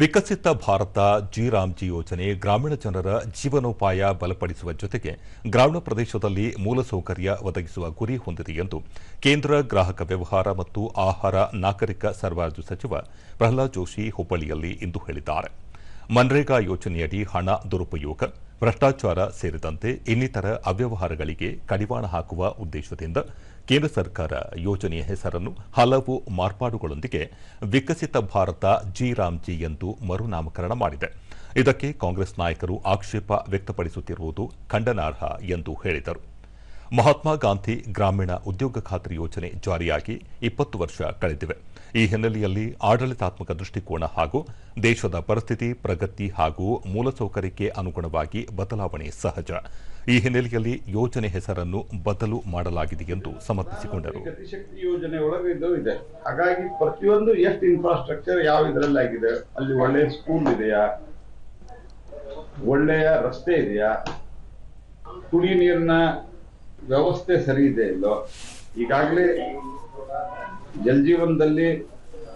ವಿಕಸಿತ Bharat G Ramji ಯೋಜನೆ ಗ್ರಾಮೀಣ ಜನರ ಜೀವನೋಪಾಯ ಬಲಪಡಿಸುವ ಜೊತೆಗೆ ಗ್ರಾಮೀಣ ಪ್ರದೇಶದಲ್ಲಿ ಮೂಲಸೌಕರ್ಯ ಒದಗಿಸುವ ಗುರಿ ಹೊಂದಿದೆ ಎಂದು ಕೇಂದ್ರ ಗ್ರಾಹಕ ವ್ಯವಹಾರ ಮತ್ತು ಆಹಾರ ನಾಗರಿಕ ಸರಬರಾಜು ಸಚಿವ ಪ್ರಹ್ಲಾದ್ ಜೋಶಿ ಹುಬ್ಬಳ್ಳಿಯಲ್ಲಿ ಇಂದು ಹೇಳಿದ್ದಾರೆ. ಮನ್ರೇಗಾ ಯೋಜನೆಯಡಿ ಹಣ ದುರುಪಯೋಗ, ಭ್ರಷ್ಟಾಚಾರ ಸೇರಿದಂತೆ ಇನ್ನಿತರ ಅವ್ಯವಹಾರಗಳಿಗೆ ಕಡಿವಾಣ ಹಾಕುವ ಉದ್ದೇಶದಿಂದ ಕೇಂದ್ರ ಸರ್ಕಾರ ಯೋಜನೆಯ ಹೆಸರನ್ನು ಹಲವು ಮಾರ್ಪಾಡುಗಳೊಂದಿಗೆ ವಿಕಸಿತ ಭಾರತ ಜಿ ರಾಮ್ಜಿ ಎಂದು ಮರುನಾಮಕರಣ ಮಾಡಿದೆ. ಇದಕ್ಕೆ ಕಾಂಗ್ರೆಸ್ ನಾಯಕರು ಆಕ್ಷೇಪ ವ್ಯಕ್ತಪಡಿಸುತ್ತಿರುವುದು ಖಂಡನಾರ್ಹ ಎಂದು ಹೇಳಿದರು. ಮಹಾತ್ಮ ಗಾಂಧಿ ಗ್ರಾಮೀಣ ಉದ್ಯೋಗ ಖಾತ್ರಿ ಯೋಜನೆ ಜಾರಿಯಾಗಿ ಇಪ್ಪತ್ತು ವರ್ಷ ಕಳೆದಿವೆ. ಈ ಹಿನ್ನೆಲೆಯಲ್ಲಿ ಆಡಳಿತಾತ್ಮಕ ದೃಷ್ಟಿಕೋನ ಹಾಗೂ ದೇಶದ ಪರಿಸ್ಥಿತಿ, ಪ್ರಗತಿ ಹಾಗೂ ಮೂಲಸೌಕರ್ಯಕ್ಕೆ ಅನುಗುಣವಾಗಿ ಬದಲಾವಣೆ ಸಹಜ. ಈ ಹಿನ್ನೆಲೆಯಲ್ಲಿ ಯೋಜನೆ ಹೆಸರನ್ನು ಬದಲು ಮಾಡಲಾಗಿದೆ ಎಂದು ಸಮರ್ಥಿಸಿಕೊಂಡರು. ಯೋಜನೆ ಒಳಗೆ ಇದು ಹಾಗಾಗಿ ಪ್ರತಿಯೊಂದು ಎಷ್ಟು ಇನ್ಫ್ರಾಸ್ಟ್ರಕ್ಚರ್ ಯಾವ ಇದರಲ್ಲಿ ಆಗಿದೆ ಅಲ್ಲಿ ಒಳ್ಳೆಯ ಸ್ಕೂಲ್ ಇದೆಯಾ? ಒಳ್ಳೆಯ ರಸ್ತೆ ಇದೆಯಾ? ಕುಡಿ ನೀರಿನ ವ್ಯವಸ್ಥೆ ಸರಿ ಇದೆ ಇಲ್ಲೋ? ಈಗಾಗಲೇ ಜಲ್ ಜೀವನದಲ್ಲಿ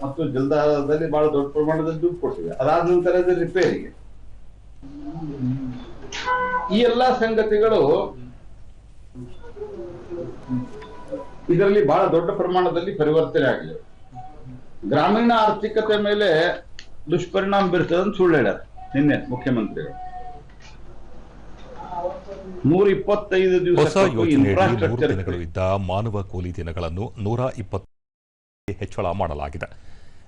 ಮತ್ತು ಜಲಧಾರದಲ್ಲಿ ಬಹಳ ದೊಡ್ಡ ಪ್ರಮಾಣದಲ್ಲಿ ದುಡ್ಡು ಕೊಟ್ಟಿದೆ. ಅದಾದ ನಂತರ ರಿಪೇರಿಗೆ ಈ ಎಲ್ಲಾ ಸಂಗತಿಗಳು ಇದರಲ್ಲಿ ಬಹಳ ದೊಡ್ಡ ಪ್ರಮಾಣದಲ್ಲಿ ಪರಿವರ್ತನೆ ಆಗಿದೆ. ಗ್ರಾಮೀಣ ಆರ್ಥಿಕತೆ ಮೇಲೆ ದುಷ್ಪರಿಣಾಮ ಬೀರ್ತದೆ ಅಂತ ಸುಳ್ಳು ಹೇಳ್ಯಾರ ನಿನ್ನೆ ಮುಖ್ಯಮಂತ್ರಿಗಳು. ನೂರ ಇಪ್ಪತ್ತೈದು ದಿವಸ ಇನ್ಫ್ರಾಸ್ಟ್ರಕ್ಚರ್ ಇದ್ದ ಮಾನವ ಕೂಲಿ ದಿನಗಳನ್ನು ನೂರ ಇಪ್ಪತ್ತು ಹೆಚ್ಚಳ ಮಾಡಲಾಗಿದೆ.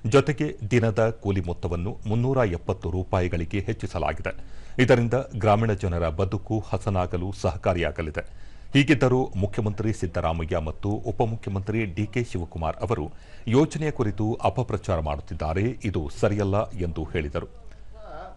ಜೊತೆಗೆ ದಿನದ ಕೂಲಿ ಮೊತ್ತವನ್ನು ಮುನ್ನೂರ ಎಪ್ಪತ್ತು ರೂಪಾಯಿಗಳಿಗೆ ಹೆಚ್ಚಿಸಲಾಗಿದೆ. ಇದರಿಂದ ಗ್ರಾಮೀಣ ಜನರ ಬದುಕು ಹಸನಾಗಲು ಸಹಕಾರಿಯಾಗಲಿದೆ. ಹೀಗಿದ್ದರೂ ಮುಖ್ಯಮಂತ್ರಿ ಸಿದ್ದರಾಮಯ್ಯ ಮತ್ತು ಉಪಮುಖ್ಯಮಂತ್ರಿ ಡಿಕೆ ಶಿವಕುಮಾರ್ ಅವರು ಯೋಜನೆಯ ಕುರಿತು ಅಪಪ್ರಚಾರ ಮಾಡುತ್ತಿದ್ದಾರೆ. ಇದು ಸರಿಯಲ್ಲ ಎಂದು ಹೇಳಿದರು.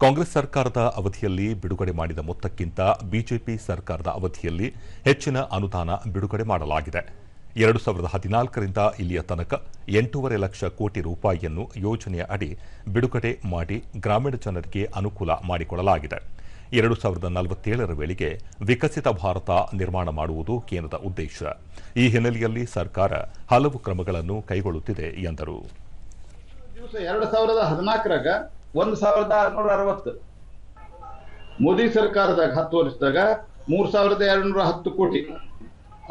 ಕಾಂಗ್ರೆಸ್ ಸರ್ಕಾರದ ಅವಧಿಯಲ್ಲಿ ಬಿಡುಗಡೆ ಮಾಡಿದ ಮೊತ್ತಕ್ಕಿಂತ ಬಿಜೆಪಿ ಸರ್ಕಾರದ ಅವಧಿಯಲ್ಲಿ ಹೆಚ್ಚಿನ ಅನುದಾನ ಬಿಡುಗಡೆ ಮಾಡಲಾಗಿದೆ. ಎರಡು ಸಾವಿರದ ಹದಿನಾಲ್ಕರಿಂದ ಇಲ್ಲಿಯ ತನಕ ಎಂಟೂವರೆ ಲಕ್ಷ ಕೋಟಿ ರೂಪಾಯಿಯನ್ನು ಯೋಜನೆಯ ಅಡಿ ಬಿಡುಗಡೆ ಮಾಡಿ ಗ್ರಾಮೀಣ ಜನರಿಗೆ ಅನುಕೂಲ ಮಾಡಿಕೊಡಲಾಗಿದೆ. ಎರಡು ಸಾವಿರದ ನಲವತ್ತೇಳರ ವೇಳೆಗೆ ವಿಕಸಿತ ಭಾರತ ನಿರ್ಮಾಣ ಮಾಡುವುದು ಕೇಂದ್ರದ ಉದ್ದೇಶ. ಈ ಹಿನ್ನೆಲೆಯಲ್ಲಿ ಸರ್ಕಾರ ಹಲವು ಕ್ರಮಗಳನ್ನು ಕೈಗೊಳ್ಳುತ್ತಿದೆ ಎಂದರು. ಮೋದಿ ಸರ್ಕಾರದಾಗ ಹತ್ತು ವರ್ಷದಾಗ ಮೂರ್ ಸಾವಿರದ ಎರಡ್ನೂರ ಹತ್ತು ಕೋಟಿ.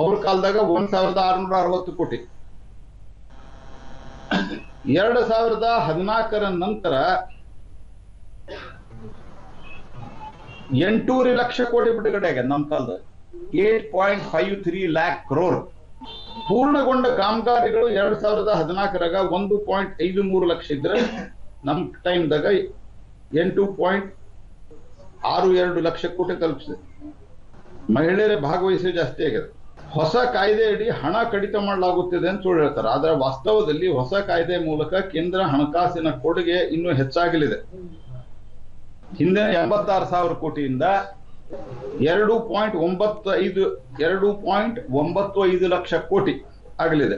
ಅವ್ರ ಕಾಲದಾಗ ಒಂದ್ ಸಾವಿರದ ಆರ್ನೂರ ಅರವತ್ತು ಕೋಟಿ. ಎರಡ್ ಸಾವಿರದ ಹದಿನಾಲ್ಕರ ನಂತರ ಎಂಟೂರು ಲಕ್ಷ ಕೋಟಿ ಬಿಡುಗಡೆ ಆಗ್ಯದ ನಮ್ಮ ಕಾಲದ eight point five three lakh crore. ಪೂರ್ಣಗೊಂಡ ಕಾಮಗಾರಿಗಳು ಎರಡ್ ಸಾವಿರದ ಹದಿನಾಲ್ಕರಾಗ ಒಂದು ಪಾಯಿಂಟ್ ಐದು ಮೂರು ಲಕ್ಷ ಇದ್ರೆ ನಮ್ ಟೈಮ್ದಾಗ ಎಂಟು ಪಾಯಿಂಟ್ ಆರು ಎರಡು ಲಕ್ಷ ಕೋಟಿ ತಲುಪಿಸಿದೆ. ಮಹಿಳೆಯರ ಭಾಗವಹಿಸಿ ಜಾಸ್ತಿ ಆಗಿದೆ ಹೊಸ ಕಾಯ್ದೆ ಅಡಿ ಹಣ ಕಡಿತ ಮಾಡಲಾಗುತ್ತಿದೆ ಅಂತ ಸುಳ್ಳು ಹೇಳ್ತಾರೆ. ಆದ್ರೆ ವಾಸ್ತವದಲ್ಲಿ ಹೊಸ ಕಾಯ್ದೆ ಮೂಲಕ ಕೇಂದ್ರ ಹಣಕಾಸಿನ ಕೊಡುಗೆ ಇನ್ನೂ ಹೆಚ್ಚಾಗಲಿದೆ. ಹಿಂದೆ ಎಂಬತ್ತಾರು ಸಾವಿರ ಕೋಟಿಯಿಂದ ಎರಡು ಪಾಯಿಂಟ್ ಒಂಬತ್ತು ಐದು ಎರಡು ಪಾಯಿಂಟ್ ಒಂಬತ್ತು ಐದು ಲಕ್ಷ ಕೋಟಿ ಆಗಲಿದೆ.